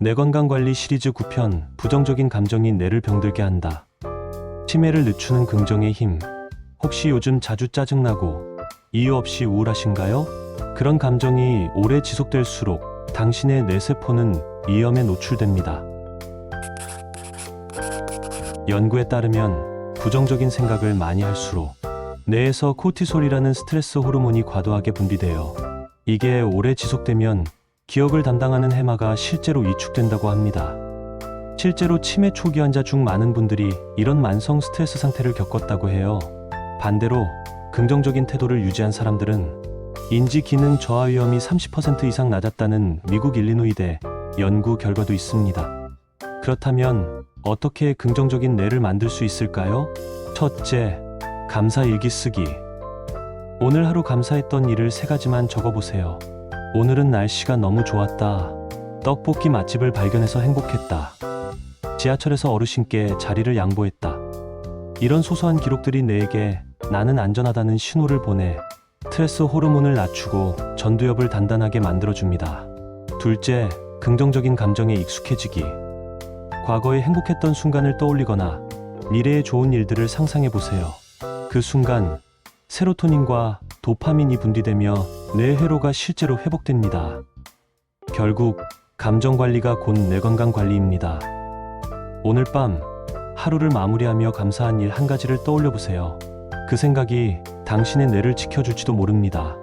뇌 건강관리 시리즈 9편 부정적인 감정이 뇌를 병들게 한다. 치매를 늦추는 긍정의 힘. 혹시 요즘 자주 짜증나고 이유 없이 우울하신가요? 그런 감정이 오래 지속될수록 당신의 뇌세포는 위험에 노출됩니다. 연구에 따르면 부정적인 생각을 많이 할수록 뇌에서 코티솔이라는 스트레스 호르몬이 과도하게 분비되어 이게 오래 지속되면 기억을 담당하는 해마가 실제로 위축된다고 합니다. 실제로 치매 초기 환자 중 많은 분들이 이런 만성 스트레스 상태를 겪었다고 해요. 반대로 긍정적인 태도를 유지한 사람들은 인지 기능 저하 위험이 30% 이상 낮았다는 미국 일리노이대 연구 결과도 있습니다. 그렇다면 어떻게 긍정적인 뇌를 만들 수 있을까요? 첫째, 감사 일기 쓰기. 오늘 하루 감사했던 일을 세 가지만 적어보세요. 오늘은 날씨가 너무 좋았다. 떡볶이 맛집을 발견해서 행복했다. 지하철에서 어르신께 자리를 양보했다. 이런 소소한 기록들이 뇌에게 나는 안전하다는 신호를 보내 스트레스 호르몬을 낮추고 전두엽을 단단하게 만들어줍니다. 둘째, 긍정적인 감정에 익숙해지기. 과거에 행복했던 순간을 떠올리거나 미래의 좋은 일들을 상상해 보세요. 그 순간 세로토닌과 도파민이 분비되며 뇌 회로가 실제로 회복됩니다. 결국 감정 관리가 곧뇌 건강 관리입니다. 오늘 밤 하루를 마무리하며 감사한 일 한 가지를 떠올려 보세요. 그 생각이 당신의 뇌를 지켜줄지도 모릅니다.